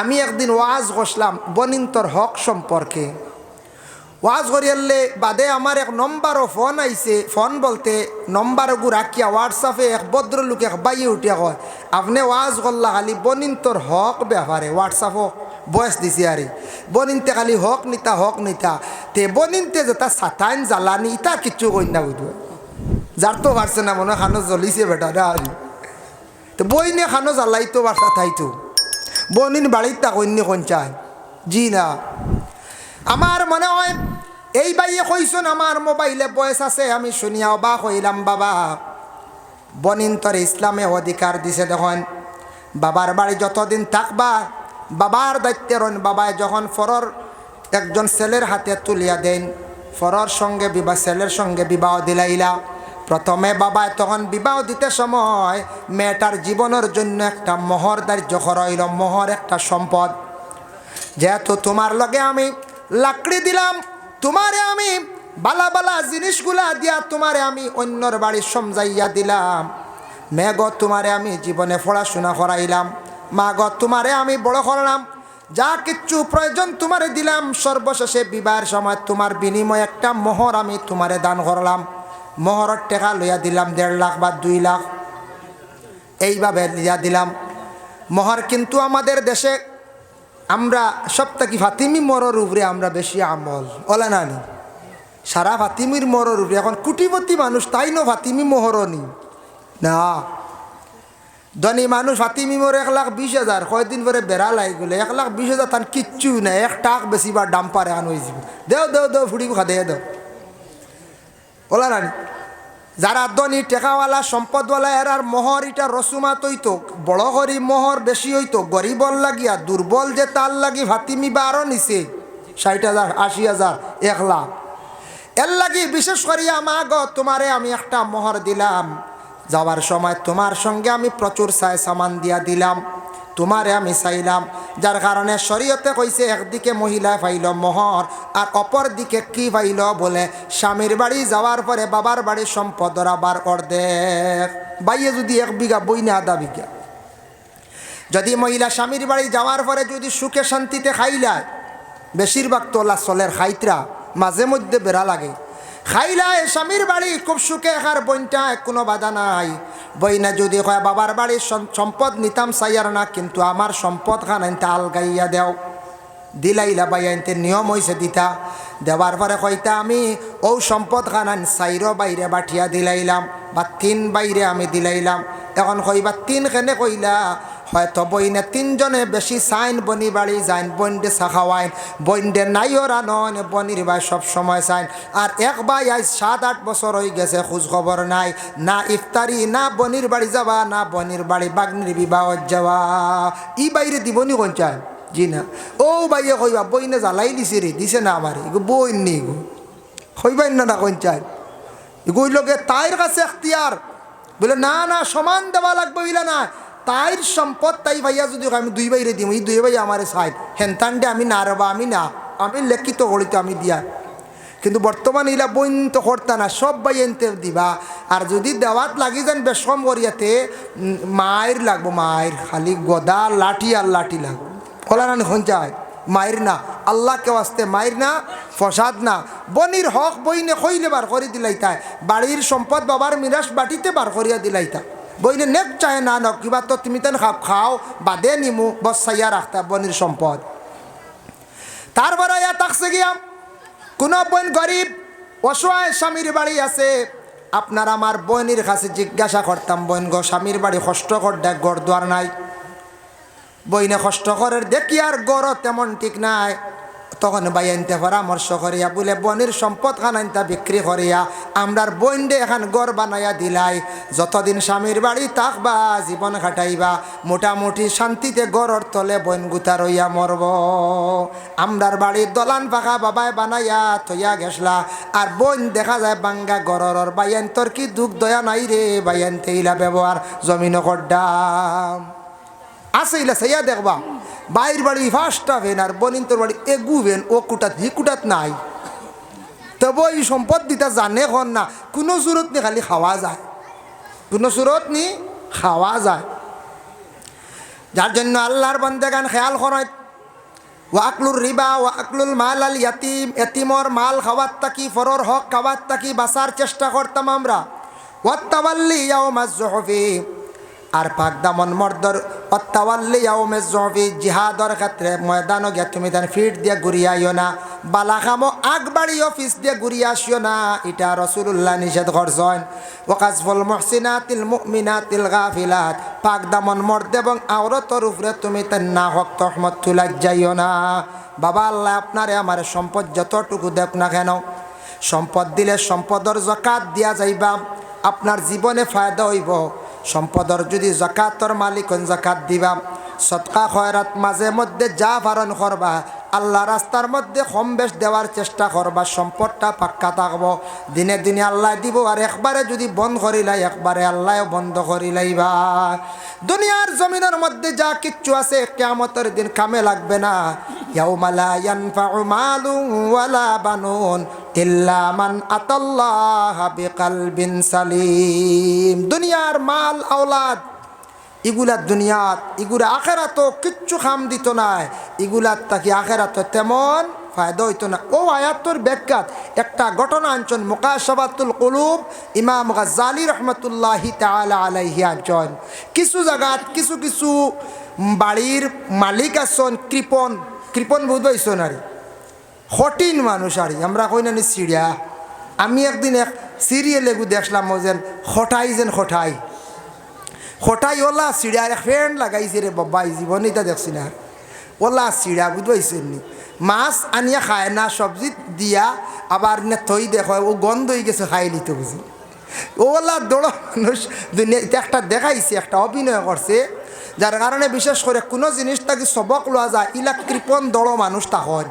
আমি একদিন ওয়াজ বসলাম বনিন্তর হক সম্পর্কে। ওয়াজ করিয়ালে বাদে আমার এক নম্বরও ফোন আইছে, ফোন বলতে নম্বর গু রাখিয়া হোয়াটসঅ্যাপে এক ভদ্রলোক, এক বাইয়ে উঠিয়া কয়, আপনি ওয়াজ করলা খালি বনিন্তর হক ব্যাপারে, হোয়াটসঅ্যাপও বয়স দিছে আরে। বনিনতে খালি হক নিতা হক নিতা। তে বনিনতে যেটা সাতাইন জ্বালানি ইটা কিচ্ছু না বুঝব যার তো পারছে না মনে খানো জ্বলিছে বেটা না তো বই নিয়ে খানো জ্বালাইতো বাসা থাইতো বনিন বাড়ির তা কন্যা কোন চায় জি না। আমার মনে হয়, এই বাইয়ে কইসন আমার মোবাইলে বয়স আছে, আমি শুনিয়া অবাক হইলাম, বাবা। বনিন বনিন্তর ইসলামে অধিকার দিছে দেখুন। বাবার বাড়ি যতদিন থাকবা, বাবার দায়িত্বের বাবায় যখন ফরর একজন ছেলের হাতে তুলিয়া দেন, ফরর সঙ্গে বিবাহ, ছেলের সঙ্গে বিবাহ দিলাইলা। প্রথমে বাবায় তখন বিবাহ দিতে সময় মেয়েটার জীবনের জন্য একটা মোহর দার্য করাইল। মোহর একটা সম্পদ। যেহেতু তোমার লগে আমি লাকড়ি দিলাম, তোমারে আমি বালা বালা জিনিসগুলা দিয়া তোমারে আমি অন্যর বাড়ি সমজাইয়া দিলাম। মেঘ তোমারে আমি জীবনে পড়াশোনা করাইলাম। মা গ, তোমারে আমি বড় করলাম। যা কিচ্ছু প্রয়োজন তোমারে দিলাম। সর্বশেষে বিবাহের সময় তোমার বিনিময়ে একটা মোহর আমি তোমারে দান করলাম। মোহরের টাকা লইয়া দিলাম, দেড় লাখ বা দুই লাখ। এইভাবে লিয়া দিলাম। মোহর কিন্তু আমাদের দেশে আমরা সপ্তাহে ফাতিমি মরর উপরে আমরা বেশি আমল। ওলা নানি সারা ফাতিমির মরর উপরে। এখন কুটিপতি মানুষ, তাই ন ফাতিমি মোহরনি না? ধনী মানুষ ফাতিমি মোর এক লাখ বিশ হাজার। কয়দিন পরে বেড়া লাই গেলে। এক লাখ বিশ হাজার তার কিচ্ছু নাই। এক টাক বেশি বা ডাম্পার এখন হয়ে যাব। দেও দেও দেও ফুড়ি খা দে দেও। ওলা নানি যারা ধনী টেকাওয়ালা সম্পদওয়ালা এরার মোহর এটা রসুমা তৈতো বড় করি মোহর বেশি হইতো গরিবল লাগিয়া দুর্বল যে তার লাগি ভাতিমি বা আরও নিছে ষাট হাজার আশি হাজার এক লাখ। এর লাগি বিশেষ করিয়া মা গ তোমারে আমি একটা মোহর দিলাম যাওয়ার সময় তোমার সঙ্গে আমি প্রচুর সায় সামান দিয়া দিলাম। তোমারে আমি চাইলাম। যার কারণে শরীয়তে কইছে, একদিকে মহিলা পাইল মোহর, আর অপর দিকে কি পাইল বলে, স্বামীর বাড়ি যাওয়ার পরে বাবার বাড়ির সম্পদ আবার অর্ধেক। বাইয়ে যদি এক বিঘা বই না আধা বিঘা। যদি মহিলা স্বামীর বাড়ি যাওয়ার পরে যদি সুখে শান্তিতে খাইলায়, বেশিরভাগ তোলা চলের খাইতরা মাঝে মধ্যে বেড়া লাগে। খাইলায় স্বামীর বাড়ি, খুব সুখে একার বইনটায় কোনো বাধা নাই। বইনা যদি কয়, বাবার বাড়ির সম- সম্পদ নিতাম চাইয়ার না, কিন্তু আমার সম্পদ খান আনতে আলগাইয়া দেও। দিলাইলা বাই আনতে নিয়ম হয়েছে দিতা। দেওয়ার পরে কইতা, আমি ও সম্পদ খান আন চাইর বাইরে বাঠিয়া দিলাইলাম, বা তিন বাইরে আমি দিলাইলাম। এখন কইবা, তিন কেনে কইলা? হয়তো বইনে তিনজনে বেশি চাইন বনি বাড়ি যাইন, বইনডে চাখাওয়াইন বইনডে নাইও রানন বনির ভাই সব সময় চাইন আর এক ভাই আজ সাত আট বছর হয়ে গেছে খোঁজ খবর নাই। না ইফতারি, না বনির বাড়ি যাবা না বনির বাড়ি বাগনির বিবাহ যাওয়া। ই বাইরে দিবনি কোন চায় জি না। ও বাইয়ে কইবা, বইনে জ্বালাই দিছে রে, দিছে না আমার। এগো বইন নি গো কইবাই না না কোন চায় এগুই লোকে তাইর কাছে এখতিয়ার বলে না না, সমান দেওয়া লাগবে বলে না। তাইর সম্পদ তাই ভাইয়া যদি আমি দুই বাইরে দিম, এই দুই ভাই আমার সাইড হেনতান্ডে আমি না রবা আমি না। আমি লেখিত করিত আমি দিয়া। কিন্তু বর্তমান ইলা বইন তো করতা না, সব ভাই এনতে দিবা। আর যদি দেওয়াত লাগি যান বেশম করিয়াতে মায়ের লাগবো, মায়ের খালি গদা, লাঠি আর লাঠি লাগবো। ওলা না হন যায়, মায়ের না, আল্লাহকে আসতে মায়ের না, ফসাদ না। বনির হক বইনে কইলে বার করে দিলাইতা বাড়ির সম্পদ বাবার মিরাস বাটিতে বার করিয়া দিলাইতা বইনে নেক চায় না নক, কিবা তো তুমি তেন খাও খাও, বাদে নিমু বসাইয়া রাখতা বনির সম্পদ। তারপরে ইয়া তাকছে গিয়া কোনো বোন গরিব অসহায় স্বামীর বাড়ি আছে। আপনার আমার বোনের কাছে জিজ্ঞাসা করতাম বোন গো স্বামীর বাড়ি কষ্ট কর দেখ গড় দুয়ার নাই। বইনে কষ্ট করে দেখি আর গড় তেমন ঠিক নাই। তখন বাই আনতে পরামর্শ করিয়া বলে, বনের সম্পদ খান আনতা বিক্রি করিয়া, আমরার বইন্ডে এখন গড় বানাইয়া দিলাই। যতদিন স্বামীর বাড়ি থাকবা, জীবন কাটাইবা মোটামুটি শান্তিতে গড়র তলে বইন গুতা রইয়া মরব। আমরার বাড়ির দলান পাখা বাবায় বানাইয়া থইয়া গেছলা আর বইন দেখা যায় বাঙ্গা গড়র বাইয়ান, তোর কি দুঃখ দয়া নাই রে? বাইয়ান তেইলা ব্যবহার জমিন করডাম আছে ইলা সাইয়া দেখবা। বাইর বাড়ি ফার্স্টটা ভেন আর তোর বাড়ি এগু ভেন, ও কুটাত হি কুটাত নাই। তবে এই সম্পদ দিতা জানে হন না, কোনো সুরত নি খালি খাওয়া যায়। কোনো সুরত নি খাওয়া যায়। যার জন্য আল্লাহর বন্দেগান খেয়াল করেন ওয়াকলুর রিবা, ওয়াকলুল মাল আল ইয়াতিম, এতিমর মাল খাওয়ার তাকি, ফরর হক খাওয়ার তাকি, বাঁচার চেষ্টা করতাম আমরা। ওয়াত্তাওয়াল্লি ইয়াউমাজ জহফি। আর পাক দামন মর্দর, অত্তাওয়াল্লি ইয়াউমাজ জহফি জিহাদর ক্ষেত্রে ময়দানও গিয়া তুমি তার ফিট দিয়ে ঘুরিয়ে আইও না। বালা খামো আগ বাড়ি অফিস দিয়ে ঘুরিয়ে আসিও না। এটা রসুল্লাহ নিষেধ করছেন। ওকাজফল মহসিনাতিল মুমিনাতিল গাফিলাত। পাক দামন মর্দ এবং আওরতর উপরে তুমি তার না হক তহমত তুলাই যাইও না। বাবা আল্লাহ আপনারে আমার সম্পদ যতটুকু দেখ না কেন, সম্পদ দিলে সম্পদর জকাত দিয়া যাইবা। আপনার জীবনে ফায়দা হইব। সম্পদর যদি জকাতর মালিকন জাকাত দিবা সৎকা খয়রাত মাঝে মধ্যে যা পালন করবা আল্লাহ রাস্তার মধ্যে কম বেশ দেওয়ার চেষ্টা করবা সম্পদটা পাক্কা থাকব। দিনে দিনে আল্লাহ দিব আর একবারে যদি বন্ধ করিলাই একবারে আল্লাহ বন্ধ করিলাইবা দুনিয়ার জমিনের মধ্যে যা কিচ্ছু আছে কেমতের দিন কামে লাগবে না। ইয়াউমালা ইয়ানফাউ মালুন ওয়ালা বানুন। ইল্লা মান আতাল্লাহ সালিম। দুনিয়ার মাল, আওলাদ ইগুলা দুনিয়াত ইগুলা আখেরাত কিচ্ছু খাম দিত নাই ইগুলার তাকি আখেরাত তেমন ফায়দা হইতো না। ও আয়াতর ব্যাখ্যাত, একটা ঘটনা আনছেন মুকাশাবাতুল কুলুব, ইমাম গাজ্জালি রহমতুল্লাহি তাআলা আলাইহি আনছেন কিছু জায়গাত কিছু কিছু বাড়ির মালিক আছেন, কৃপন কৃপন বুধ হইছেন আর কঠিন মানুষ আর, আমরা কই না সিরিয়া আমি একদিন এক সিরিয়ালে গু দেখলাম যেন খটাই যেন খটাই খটাই ওলা সিড়া এক ফ্রেন্ড লাগাইছে রে বাবা, এই জীবনে এটা দেখছি না। ওলা সিড়া বুঝবাইছেন নি? মাছ আনিয়া খায় না, সবজি দিয়া আবার নে থই দেখো ও গন্ধ হয়ে গেছে, খাই নিতে বুঝি। ওলা দৌড় মানুষ দুনিয়া একটা দেখাইছে, একটা অভিনয় করছে, যার কারণে বিশেষ করে কোনো জিনিস তাকে সবক লওয়া যায় ইলা কৃপন দড় মানুষ তখন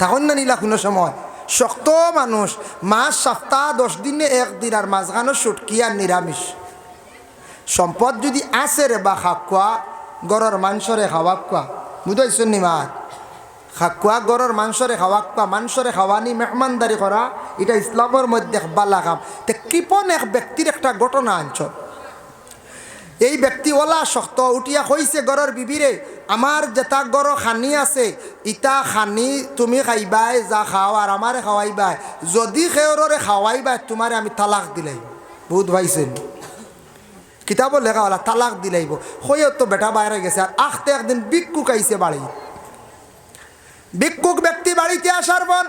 তখন না নিলা কোনো সময়। শক্ত মানুষ মাছ সপ্তাহ, দশ দিনে একদিন আর মাঝখানো সুটকি আর নিরামিষ। সম্পদ যদি আছে রে বা খাকুয়া গড়র মাংসরে খাওয়াক কোয়া বুঝাইছেন নি মার খাকুয়া গড়র মাংসরে খাওয়াক কোয়া মাংসরে খাওয়ানি মেহমানদারি করা এটা ইসলামের মধ্যে বালা কাম। তে কৃপন এক ব্যক্তির একটা ঘটনা আনছ। এই ব্যক্তি ওলা শক্ত উঠিয়া কইছে গড়র বিবিরে, আমার যেটা গড় খানি আছে, ইটা খানি তুমি খাইবাই, যা খাও আর আমারে খাওয়াইবাই। যদি খেয়রে খাওয়াইবাই, তোমারে আমি তালাক দিলাই বহুত ভাইছেন। কিতাবও লেখা হলা, তালাক দিলাইব হইও তো বেটা বাইরে গেছে। আর আখতে একদিন বিক্ষুক আইছে বাড়ি। বিক্ষুক ব্যক্তি বাড়িতে আসার পর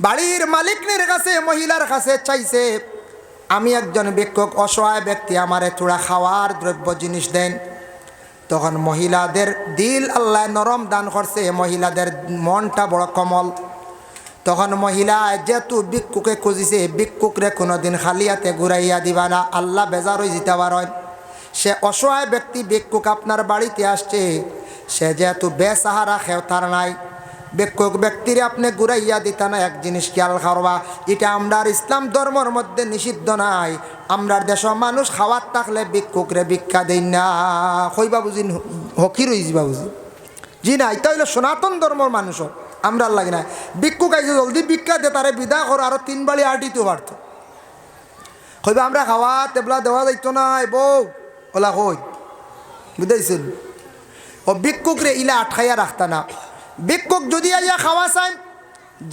বাড়ির মালিকনির কাছে, মহিলার কাছে চাইছে আমি একজন বিক্ষুক অসহায় ব্যক্তি, আমারে থোড়া খাওয়ার দ্রব্য জিনিস দেন। তখন মহিলাদের দিল আল্লাহ নরম দান করছে মহিলাদের মনটা বড় কমল। তখন মহিলা যেহেতু ভিক্ষুকে খুঁজিছে, ভিক্ষুকরে কোনোদিন খালিয়াতে ঘুরাইয়া দিবা না, আল্লাহ বেজার হয়ে যেতে পারেন সে অসহায় ব্যক্তি ভিক্ষুক আপনার বাড়িতে আসছে, সে যেহেতু বেসাহারা খেওতার নাই। ভিক্ষুক ব্যক্তিরে আপনি ঘুরাইয়া দিতা না এক জিনিস খেয়াল খাওয়া এটা আমরার ইসলাম ধর্মর মধ্যে নিষিদ্ধ নাই। আমরার দেশ মানুষ খাওয়ার থাকলে ভিক্ষুকরে ভিক্ষা দেই না। কইবা বুঝি হকি রইছি বাবুজি। জি না, এটা হইল সনাতন ধর্মর মানুষও আমরা লাগে না। ভিক্ষু খাইছে জলদি ভিক্ষা দে, তারে বিদা করো, আরও তিন বাড়ি আটিতে পারতো কইবা আমরা খাওয়া তেবলা দেওয়া যাইতো না বউ। ওলা কই? বুঝাইছেন? ও ভিক্ষুক রে ইলা আটকাইয়া রাখতা না। ভিক্ষুক যদি আইয়া খাওয়া চাই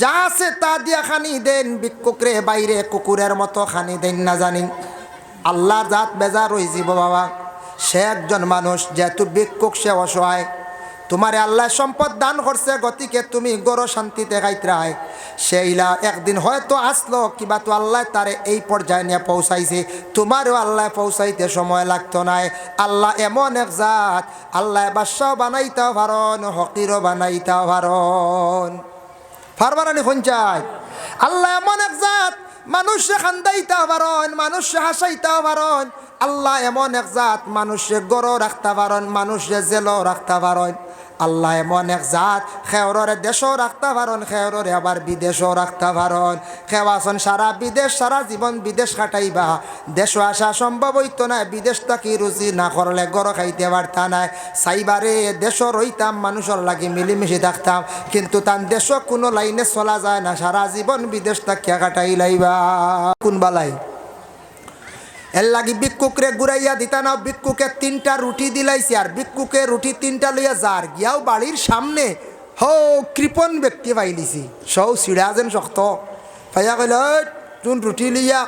যা আছে তা দিয়া খানি দেন ভিক্ষুক রে বাইরে কুকুরের মতো খানি দেন না জানি। আল্লাহর জাত বেজার রয়েছি বাবা। সে একজন মানুষ, যেহেতু ভিক্ষুক সে অসহায়। তোমারে আল্লাহ সম্পদ দান করছে, গতিকে তুমি গড় শান্তিতে খাইতরায় সেইলা একদিন হয়তো আসলো, কিবা তো আল্লাহ তারে এই পর্যায়ে নিয়ে পৌঁছাইছে। তোমারও আল্লাহ পৌঁছাইতে সময় লাগতো নাই। আল্লাহ এমন এক জাত, আল্লাহ বাদশাও বানাইতেও পারন হকিরও বানাইতেও পারন ফারবারানি সঞ্চায় আল্লাহ এমন এক জাত, মানুষে খান্দাইতেও পারন মানুষে হাসাইতেও পারন আল্লাহ এমন এক জাত, মানুষে গড় রাখতে পারন মানুষে জেলও রাখতে পারন আল্লাহ এমন এক জাত খেওরে দেশও রাখতে পারন খেওরে আবার বিদেশও রাখতে পারন খেওয়াছন সারা বিদেশ, সারা জীবন বিদেশ কাটাইবা। দেশও আসা সম্ভব হইতো না, বিদেশ থাকি রুচি না করলে গড় খাইতে পারতা নাই। সাইবারে দেশও রইতাম, মানুষের লাগি মিলিমিশি থাকতাম। কিন্তু তার দেশও কোনো লাইনে চলা যায় না, সারা জীবন বিদেশ থাকিয়া কাটাই লাইবা। কোন বালাই? এর লাগি ভিক্ষুকরে ঘুরাইয়া দিতা না ভিক্ষুকে তিনটা রুটি দিলাইছে আর ভিক্ষুকে রুটি তিনটা লইয়া যার গিয়াও বাড়ির সামনে হো কৃপন ব্যক্তি পাইলিছি। সৌ চিড়া যেন শক্ত। ভাইয়া কইল "ওই, তুন রুটি লইয়া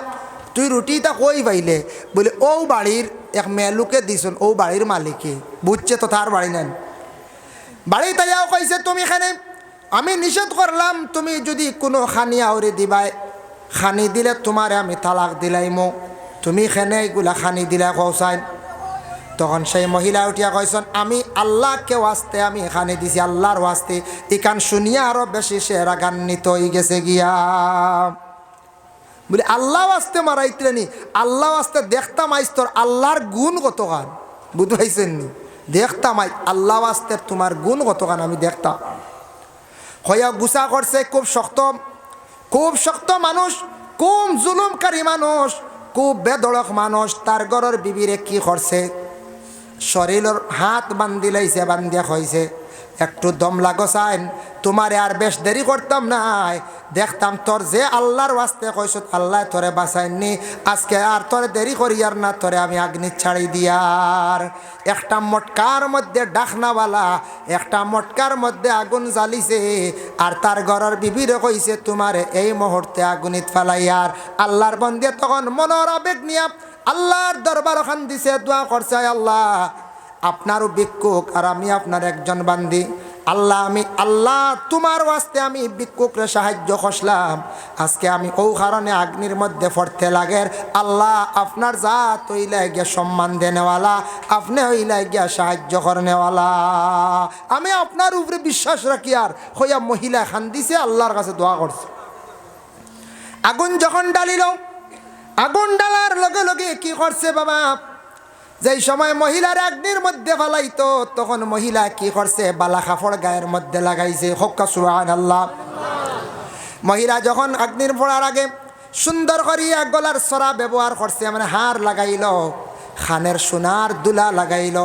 তুই রুটি তা কই পাইলে? বলে ও বাড়ির এক মেলুকে দিছুন ও বাড়ির মালিকে বুঝছে তো তার বাড়ি নেন। বাড়ি তাইয়াও কইছে তুমি এখানে আমি নিষেধ করলাম তুমি যদি কোনো খানি আউরে দিবাই খানি দিলে তোমারে আমি তালাক দিলাইমো। তুমি এখানে এগুলা খানি দিলে কৌসাইন তখন সেই মহিলা উঠিয়া কইসন, আমি আল্লাহকে ওয়াস্তে, আমি এখানে দিছি আল্লাহর ওয়াস্তে। ইকান শুনিয়া আরও বেশি সে রাগান্বিত হয়ে গেছে গিয়া। বলে, আল্লাহ আসতে মারাইতে নি, আল্লাহ আসতে দেখতাম আইস তোর আল্লাহর গুণ কত গান বুঝতে পাইছেন নি দেখতাম আই আল্লাহ আসতে তোমার গুণ কত গান আমি দেখতাম হইয়া গুসা করছে, খুব শক্ত খুব শক্ত মানুষ, খুব জুলুমকারী মানুষ। খুব বেদড়ক মানুষ তার ঘরের বিবিরে কি করছে শরীরের হাত বান্ধি লাইছে বান্ধিয়া হয়েছে একটু দম লাগসাইন। তোমারে আর বেশ দেরি করতাম নাই। দেখতাম তোর যে আল্লাহর ওয়াস্তে কইস আল্লাহ তোরে বাঁচাইনি আজকে আর তোরে দেরি করিয়ার না, তোরে আমি আগ্নি ছাড়ি দিয়ার। একটা মটকার মধ্যে ডাকনাওয়ালা, একটা মটকার মধ্যে আগুন জ্বালিছে। আর তার ঘরের বিবিরে কইছে, তোমারে এই মুহূর্তে আগুনিত ফেলাইয়ার। আল্লাহর বন্দে তখন মনোর আবেগ নিয়া আল্লাহর দরবার ওখান দিছে, দোয়া করছে "আয় আল্লাহ। আপনারও ভিক্ষুক আর আমি আপনার একজন বান্দি। আল্লাহ, আমি, আল্লাহ, তোমার ওয়াস্তে আমি ভিক্ষুকরে সাহায্য করলাম আজকে আমি ও কারণে আগ্নির মধ্যে পড়তে লাগের। আল্লাহ, আপনার জাত হইলে গিয়া সম্মান দেনেওয়ালা, আপনি হইলে গিয়া সাহায্য করনেওয়ালা। আমি আপনার উপরে বিশ্বাস রাখি আর হইয়া মহিলা খান দিছে, আল্লাহর কাছে দোয়া করছে। আগুন যখন ডালিল, আগুন ডালার লগে লগে কি করছে বাবা? যেই সময় মহিলার অগ্নির মধ্যে ফালাইতো, তখন মহিলা কি করছে? বালা কাপড় গায়ের মধ্যে লাগাইছে। হক্কা সুহান আল্লাহ মহিলা যখন অগ্নির পড়ার আগে সুন্দর করিয়া গলার সরা ব্যবহার করছে মানে হার লাগাইল, খানের সোনার দুলা লাগাইল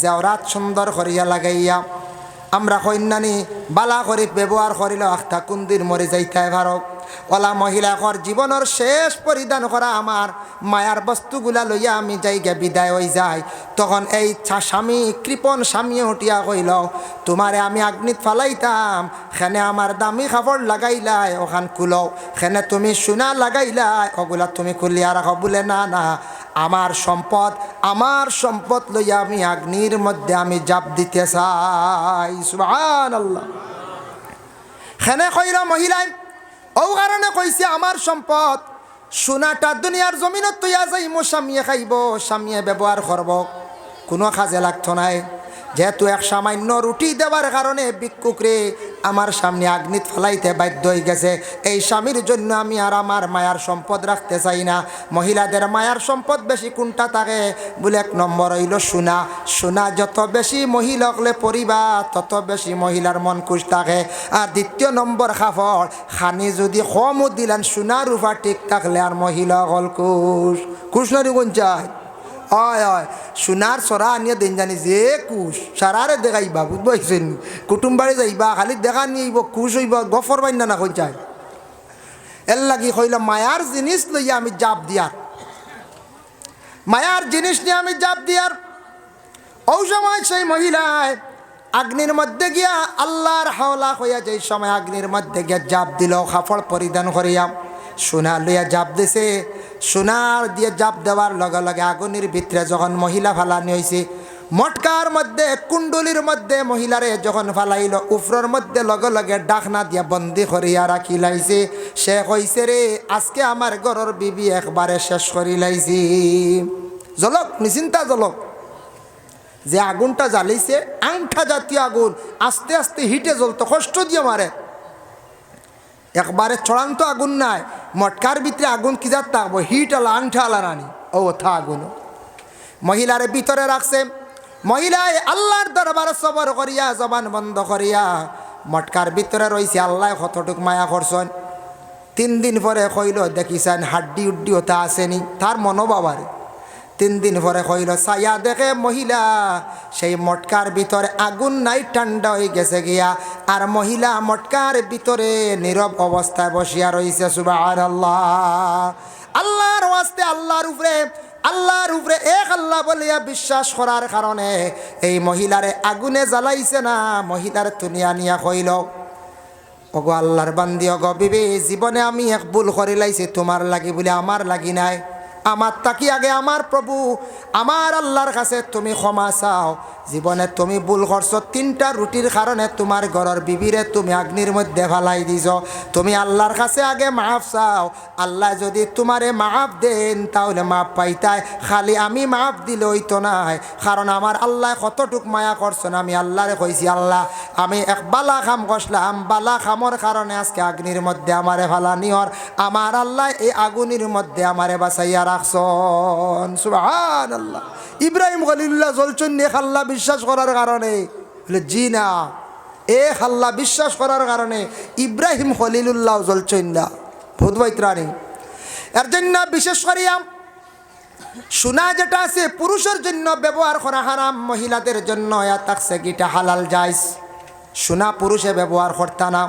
জেওরাত সুন্দর করিয়া লাগাইয়া, আমরা কন্যানি বালা করে ব্যবহার করিল, আখতা কুন্দির মরে যাইতে ভারক ওলা মহিলাকর জীবনের শেষ পরিধান করা আমার মায়ার বস্তুগুলা লইয়া আমি যাইগে, বিদায় হয়ে যাই তখন এই স্বামী কৃপন স্বামী উঠিয়া কইল তোমারে আমি আগ্নিত ফালাইতাম খেনে আমার দামি খাবার লাগাইলাই ওখান খুলো খেনে তুমি সোনা লাগাইলাই ওগুলা তুমি খুলিয়া রাখো বলে, না না। আমার সম্পদ আমার সম্পদ লইয়া আমি আগ্নির মধ্যে আমি জাপ দিতে চাই। আল্লাহ খেনে কইরা মহিলাই ও কারণে কইছে, আমার সম্পদ, সোনাটা দুনিয়ার জমিনত তৈয়া যাই মো স্বামীয়ে খাইব, স্বামীয়ে ব্যবহার করব কোনো খাজে লাগতো নাই। যেহেতু এক সামান্য রুটি দেওয়ার কারণে ভিক্ষুকরে আমার সামনে আগ্নিত ফেলাইতে বাধ্য হয়ে গেছে। এই স্বামীর জন্য আমি আর আমার মায়ার সম্পদ রাখতে চাই না। মহিলাদের মায়ার সম্পদ বেশি কোনটা থাকে বলে এক নম্বর হইল সোনা। সোনা যত বেশি মহিলা হলে পরিবার তত বেশি মহিলার মন খুশ থাকে। আর দ্বিতীয় নম্বর খাফড় খানি যদি কমও দিলেন সোনা রূপা ঠিক থাকলে আর মহিলা হল কুশ কুশ নারী কোন হয় হয়। সোনার চরা আনিয়া দিন জানি যে কুশ সারারে দেখাইবা বুঝব পাইছেন কুটুম বাড়ি যাইবা খালি দেখা নিয়ে কুশ হইব গফর বাইন না কোন চায় এর লাগি কইল মায়ার জিনিস লইয়া আমি জাপ দিয়ার মায়ার জিনিস নিয়ে আমি জাপ দিয়ার ও সময় সেই মহিলায় আগ্নির মধ্যে গিয়া আল্লাহর হাওলা হইয়া যেই সময় আগ্নির মধ্যে গিয়া জাপ দিল কাপড় পরিধান করিয়া সোনা লইয়া জাপ দিছে। সোনার দিয়ে জাপ দেওয়ার লগে লগে আগুনের ভিতরে যখন মহিলা ফালানি হয়েছে মটকার মধ্যে, কুণ্ডলির মধ্যে মহিলারে যখন ফালাইল, উফরর মধ্যে লগে লগে ডাকনা দিয়া বন্দি করিয়া রাখি লাইছে। সে কইছে রে, আজকে আমার ঘরের বিবি একবারে শেষ করি লাইছি। জলক নিচিন্তা জলক। যে আগুনটা জ্বালিছে, আংঠা জাতীয় আগুন, আস্তে আস্তে হিটে জ্বলতো, কষ্ট দিয়ে মারে। একবারে চড়ান্ত আগুন নাই, মটকার ভিতরে আগুন কি যাত থাকব? হিট আলা আংঠা আলা নানি ও, থা আগুন। মহিলারে ভিতরে রাখছে। মহিলায় আল্লাহর দরবার সবর করিয়া, জবান বন্ধ করিয়া, মটকার ভিতরে রয়েছে আল্লাহ কতটুক মায়া করছেন। তিন দিন পরে কইল, দেখিছেন হাড্ডি উড্ডি ওটা আসেনি। তার মনোবাবারে তিন দিন পরে কইল সায়া দেখে মহিলা, সেই মটকার ভিতরে আগুন নাই, ঠান্ডা হয়ে গেছে গিয়া। আর মহিলা মটকার ভিতরে নীরব অবস্থায় বসিয়া রয়েছে সুবাহ আল্লাহ আল্লাহর ওয়াস্তে আল্লাহর উপরে আল্লাহর উপরে এক আল্লাহ বলিয়া বিশ্বাস করার কারণে এই মহিলারে আগুনে জ্বালাইছে না, মহিলার তুনিয়া নিয়া কইল ওগো আল্লাহর বান্দি অগ বিবে, জীবনে আমি এক ভুল করে লাইছি, তোমার লাগি বলে আমার লাগি নাই। আমার তাকি আগে আমার প্রভু? আমার আল্লাহর কাছে তুমি ক্ষমা চাও। জীবনে তুমি ভুল করছ, তিনটা রুটির কারণে তোমার ঘরের বিবিরে তুমি অগ্নির মধ্যে ফালাই দিছ। তুমি আল্লাহর কাছে আগে মাফ চাও, আল্লাহ যদি তোমারে মাফ দেন, তাহলে মাফ পাইতাই। খালি আমি মাফ দিলে হইতো নাই, কারণ আমার আল্লাহ কতটুক মায়া করছ না আমি আল্লাহরে কইছি, আল্লাহ, আমি এক বালা খাম কষলাম বালা খামর কারণে আজকে অগ্নির মধ্যে আমারে ফালানি হর। আমার আল্লাহ এই আগুনের মধ্যে আমারে বাঁচাইয়া রাখছন। সুবহান আল্লাহ ইব্রাহিম খলিল্লাহ জলচন খাল্লা বিশ্বাস করার কারণে, বলে, জি না। এ হাল্লা বিশ্বাস করার কারণে ইব্রাহিম খলিলুল্লাহ জলচন না ভূত বৈত্রাণী। এর জন্য বিশেষ করিয়া সোনা যেটা আছে, পুরুষের জন্য ব্যবহার করা হারাম, মহিলাদের জন্য থাকছে গিটা হালাল যাইস সোনা পুরুষে ব্যবহার করতা না।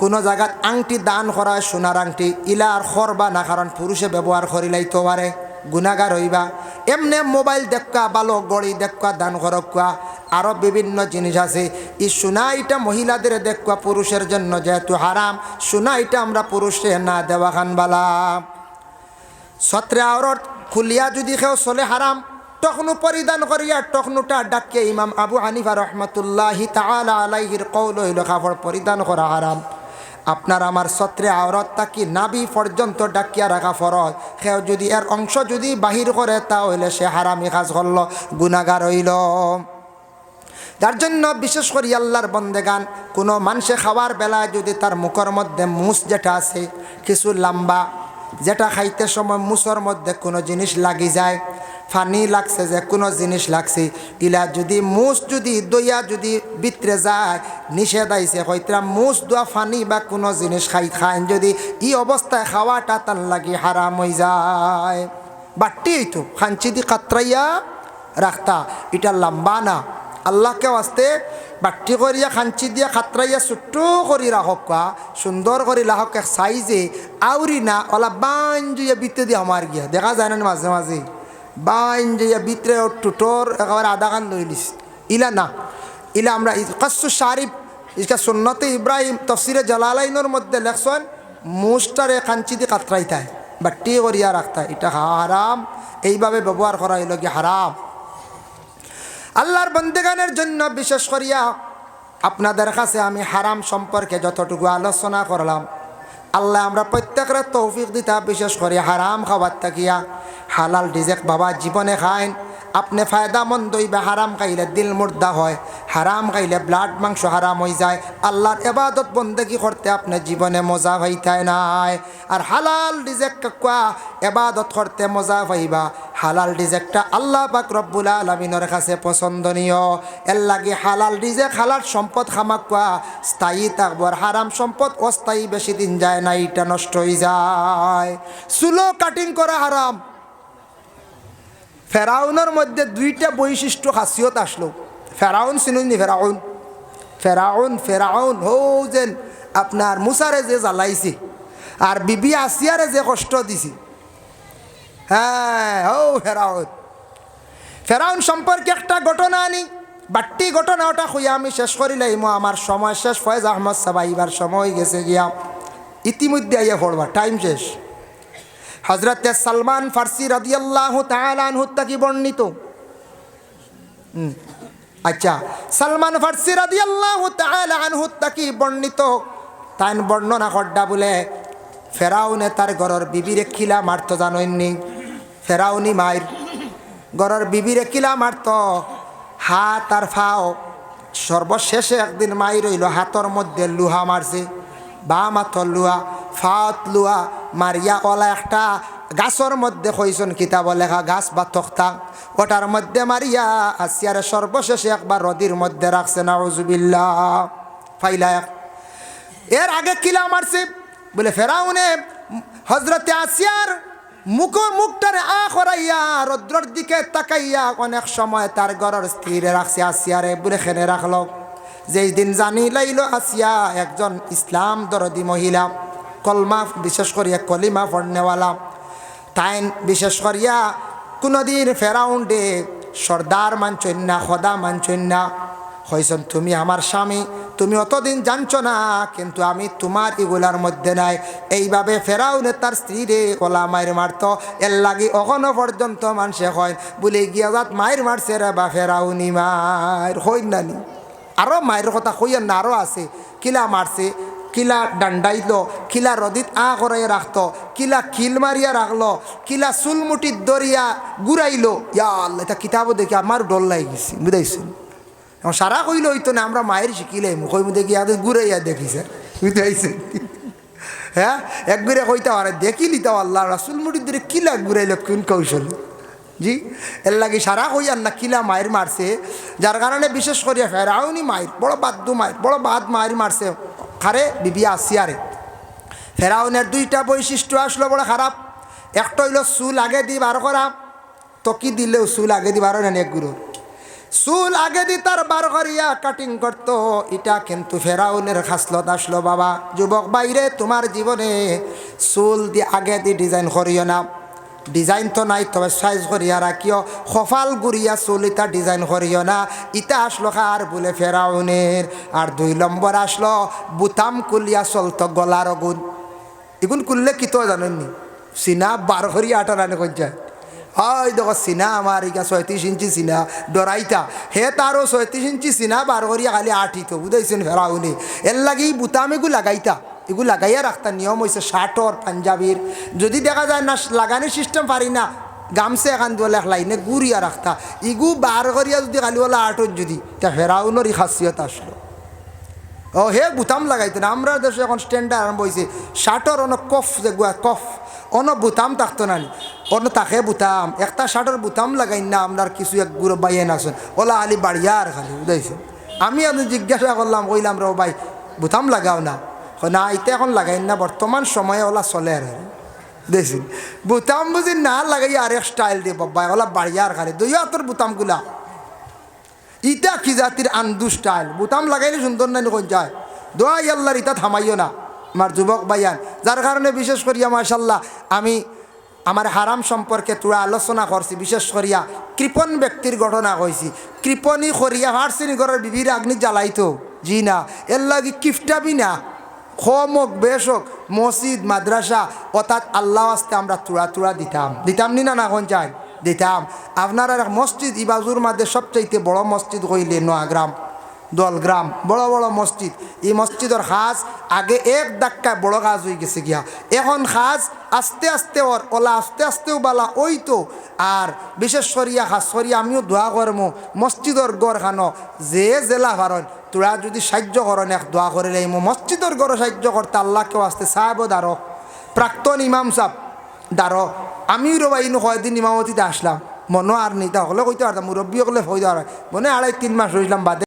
কোনো জায়গাত আংটি দান করা, সোনার আংটি, ইলার খরবা না, কারণ পুরুষে ব্যবহার করিলাইতে পারে গুণাগার হইবা। এমনি মোবাইল দেখা বালো গড়ি দেখা দান করকা আরও বিভিন্ন জিনিস আছে। এই সোনা এটা মহিলাদের দেখা পুরুষের জন্য যেহেতু হারাম সোনা এটা আমরা পুরুষে না দেওয়া খান বালা। সত্রে আওরত খুলিয়া যদি কেউ চলে হারাম টখনু পরিধান করিয়া টখনুটা ডাকে ইমাম আবু হানিফা রহমতুল্লাহি তালা আলাইহির কৌল কাপড় পরিধান করা হারাম। আপনার আমার সত্রে আওরত তাকি নাবি পর্যন্ত ডাকিয়া রাখা ফরজ। সেও যদি এর অংশ যদি বাহির করে তা তাহলে সে হারামি কাজ করল গুণাগার হইল। যার জন্য বিশেষ করে আল্লাহর বন্দেগান, কোনো মানুষে খাওয়ার বেলায় যদি তার মুখের মধ্যে মুস যেটা আছে, কিছু লম্বা, যেটা খাইতে সময় মুসর মধ্যে কোনো জিনিস লাগি যায় ফানি লাগছে, যে কোনো জিনিস লাগছে। ইলা যদি মুস যদি, দইয়া যদি ভিতরে যায়, নিষেধ আইছে। হয়তো মুস দোয়া ফানি বা কোনো জিনিস খাই, খাইন যদি ই অবস্থায় খাওয়াটা তার লাগি হারাম হয়ে যায়। বাট্টি তো খাঞ্চি দি কাতরাইয়া রাখতা। এটা লম্বা না। আল্লাহকে আসতে বাট্টি করিয়া খাঞ্চি দিয়া খাতরাইয়া ছোট্ট করি রাখক সুন্দর করে রাখক সাইজে। আউরি না ওলা বান জইয়া বিতে দিয়ে আমার গিয়া। দেখা যায় না মাঝে মাঝে? বান জইয়া বিতরে টুটোর একেবারে আধা কান লই লিস ইলা না, ইলা আমরা কাসু শারিফ, ইসকা সুন্নতে ইব্রাহিম, তফসিরে জালালাইনের মধ্যে লেখছেন মুস্টারে দিয়ে কাতরাইতায় বাট্টি করিয়া রাখতায়। এটা হারাম, এইভাবে ব্যবহার করা হইল কি হারাম? আল্লাহর বন্দেগানের জন্য বিশেষ করিয়া আপনাদের কাছে আমি হারাম সম্পর্কে যতটুকু আলোচনা করলাম, আল্লাহ আমরা প্রত্যেকের তৌফিক দিতা, বিশেষ করে হারাম খাবার থাকিয়া হালাল ডিজেক বাবা জীবনে খাইন। আপনি ফায়দামন্দ হইবে হারাম খাইলে দিল মুর্দা হয়। হারাম খাইলে ব্লাড মাংস হারাম হয়ে যায়। আল্লাহর এবাদত বন্দেগি করতে আপনি জীবনে মজা হইতায় নাই। আর হালাল ডিজেক কাকুয়া এবাদত করতে মজা পাইবা। হালাল ডিজেকটা আল্লাহ পাক রব্বুল আলমিনের কাছে পছন্দনীয়। এর লাগে হালাল ডিজেক হালাল সম্পদ খামাক খামাকুয়া স্থায়ী থাকব আর হারাম সম্পদ অস্থায়ী বেশি দিন যায় না এটা নষ্ট হয়ে যায়। চুলো কাটিং করা হারাম। ফেরাউনের মধ্যে দুইটা বৈশিষ্ট্য খাসিয়ত আসলো। ফেরাউন চিনুননি ফেরাউন। ফেরাউন ফেরাউন, হো যেন আপনার মুসারে যে জ্বালাইছে আর বিবি আসিয়ারে যে কষ্ট দিছে। হ্যাঁ হো ফেরাউন। ফেরাউন সম্পর্কে একটা ঘটনা আনি। বাট্টি ঘটনা ওটা খুঁয়া আমি শেষ করিলাম আমার সময় শেষ। ফয়েজ আহমদ সাবাইবার সময় গেছে গিয়া। ইতিমধ্যে আইয়া পড়বা। টাইম শেষ। হজরত সালমান ফার্সি রাদিয়াল্লাহু তাআলা আনহু কি বর্ণিত? আচ্ছা সালমান ফার্সি রাদিয়াল্লাহু তাআলা আনহু কি বর্ণিত? তাইন বর্ণনা করডা বলে, ফেরাউনে তার ঘরের বিবিরে খিলা মারত জানইনি ফেরাউনি মায়ের ঘরের বিবিরে কিলা মারত, হাত আর ফাও। সর্বশেষে একদিন মাই রইল হাতর মধ্যে লুহা মারছে, বা হাতর লুহা। ফাত লুহা মারিয়া ওলা একটা গাছর মধ্যে কইসন কিতাব লেখা গাছ বা তক্তা। ওটার মধ্যে মারিয়া আসিয়ারে সর্বশেষে একবার রদির মধ্যে রাখছে না ফাইলা এক। এর আগে কিলা মারছে বলে ফেরাউনে হজরতে আসিয়ার মুখর মুখটারে আ করাইয়া রদ্রর দিকে তাকাইয়া অনেক সময় তার ঘরের স্থিরে রাখছে আসিয়ারে বলে খেনে রাখল যেই দিন জানি লাইল আসিয়া একজন ইসলাম দরদি মহিলা। কলমা বিশেষ করিয়া কলিমা পড়নেওয়ালা তাইন বিশেষ করিয়া কোনোদিন ফেরাউন্ডে সর্দার মানছইন না, খদা মানছইন না। হয়েছেন তুমি আমার স্বামী, তুমি অতদিন জানছো না, কিন্তু আমি তোমার এগুলার মধ্যে নাই। এইভাবে ফেরাউনে তার স্ত্রীরে কলা মায়ের মারত। এর লাগি অখনো পর্যন্ত মানুষে হয়। বলে গিয়া যাত মায়ের মারছে রে বা ফেরাউনি মায়ের হই নানি। আরও মায়ের কথা কইয়ার না আরও আছে। কিলা মারছে? কিলা ডান্ডাইল কিলা রদিত আ করাই রাখতো কিলা কিল মারিয়া রাখল কিলা চুলমুটির দরিয়া ঘুরাইলো ইয়া এটা কিতাবও দেখি আমার ডল লাগি গেছি বুঝাইছেন এখন সারা কইল হইতো না, আমরা মায়ের শিখিলাই মুখই মধ্যে গিয়ে আদের ঘুরাইয়া দেখিছে? বুঝাইছেন হ্যাঁ একবারে কইতে পারে দেখিলি তো আল্লাহ রাসুল মুটির ধরে কিলা ঘুরাইল কোন কৌশল? জি এর লাগে সারা কইয়ার না, কিলা মায়ের মারছে যার কারণে বিশেষ করিয়া ফেরাউনি মায়ের বড় বাদ্য মায়ের বড় বাদ মায়ের মারছে খারে বিবি আসিয়ারে ফেরাউনের দুইটা বৈশিষ্ট্য আসলো বড় খারাপ একটা হইল চুল আগে দি বার করা তকি দিলেও চুল আগে দি বার গুরুর চুল আগে দি তার বার করিয়া কাটিং করতো এটা কিন্তু ফেরাউনের খাসলত আসলো বাবা। যুবক বাইরে তোমার জীবনে চুল দি আগে দি ডিজাইন করিও না। ডিজাইন তো নাই, তবে সাইজ করিয়া রাখিও। সফাল গুড়িয়া চুল ইটা ডিজাইন করিও না। ইটা আসলো খার বলে ফেরাউনের। আর দুই নম্বর আসলো, বুতাম কুলিয়া চলতো গলার গুণ। এগুন কুললে কি তো জানেননি? সিনা বার করিয়া আটা রানে কঞ্চায় হয়, দেখো সিনা আমার ইকা ছয়ত্রিশ ইঞ্চি সিনা ডরাইতা হে তারও ছয়ত্রিশ ইঞ্চি সিনা বার করিয়া খালি আঠিত বুঝাইছেন ফেরাউনি এর লাগি বুতাম এগু লাগাইতা। এগু লাগাইয়া রাখতা নিয়ম হয়েছে শার্টর পাঞ্জাবির। যদি দেখা যায় না লাগানি সিস্টেম পারি না, গামছে এখান দিয়ে লাইনে গুড়িয়া রাখতা। ইগু বার করিয়া যদি খালি ওলা আটত যদি, তা ফেরাউনের ই খাসিয়ত আসলো। ও হে বুতাম লাগাইতে না, আমরা দেশে এখন স্ট্যান্ডার্ড আরম্ভ হয়েছে শার্টর অন কফ যে গুয়া, কফ, অন বুতাম থাকতো না অন্য তাকে বুতাম, একটা শার্টর বুতাম লাগাই না আপনার কিছু এক গুঁড়ো বাইয়ে নাচুন ওলা আলি বাড়িয়ার খালি, বুঝাইছে? আমি আপনি জিজ্ঞাসা করলাম, কইলাম রে ভাই, বুতাম লাগাও না। না এটা এখন লাগাই না, বর্তমান সময়ে ওলা চলে আর দেখছেন বুতাম বুঝি না লাগাই আর এক স্টাইল দিয়ে বাবা, ওলা বাড়িয়ার খালি দুই হাতের বুতামগুলা ইটা কি জাতির আন্দু স্টাইল বুতাম লাগাইলে সুন্দর নাই কোন যায়? দোয়াই আল্লাহর ইটা থামাইও না আমার যুবক ভাইয়ান। যার কারণে বিশেষ করিয়া মাশাল্লাহ, আমি আমার হারাম সম্পর্কে তোরা আলোচনা করছি বিশেষ করিয়া কৃপণ ব্যক্তির ঘটনা কইছি কৃপণী করিয়া হারসিনী ঘরের বিবির আগ্নি জ্বালাইতো, জি না এর লাগি কিফটাবি না। কম হোক বেশ হোক মসজিদ, মাদ্রাসা, অর্থাৎ আল্লাহ আসতে আমরা তুড়া তুড়া দিতাম। দিতাম নি না না কোন চাই? দিতাম। আপনারা মসজিদ ইবাজুর মাঝে সবচাইতে বড় মসজিদ হইলে নোয়াগ্রাম। দলগ্রাম বড় বড় মসজিদ। এই মসজিদের সাজ আগে এক দাক্কায় বড় কাজ হয়ে গেছে গিয়া। এখন সাজ আস্তে আস্তে ওর ওলা আস্তে আস্তেও বালা ওই তো আর বিশেষ করিয়া খাস করিয়া আমিও দোয়া করমো মসজিদর গড় খানো, যে জেলা ভারণ তোরা যদি সাহায্য করেন এক দোয়া করে লাইমো মসজিদর গড় সাহায্য করতে আল্লাহকেও আসতে সাহেব দারো প্রাক্তন ইমাম সাহ দারো আমিও রবা ইনু কয়দিন ইমামতিতে আসলাম। মনো আর নিতা হলে কইতে পারতাম মুরব্বী হলে হইতে পারে মনে আড়াই তিন মাস রইলাম বাদে।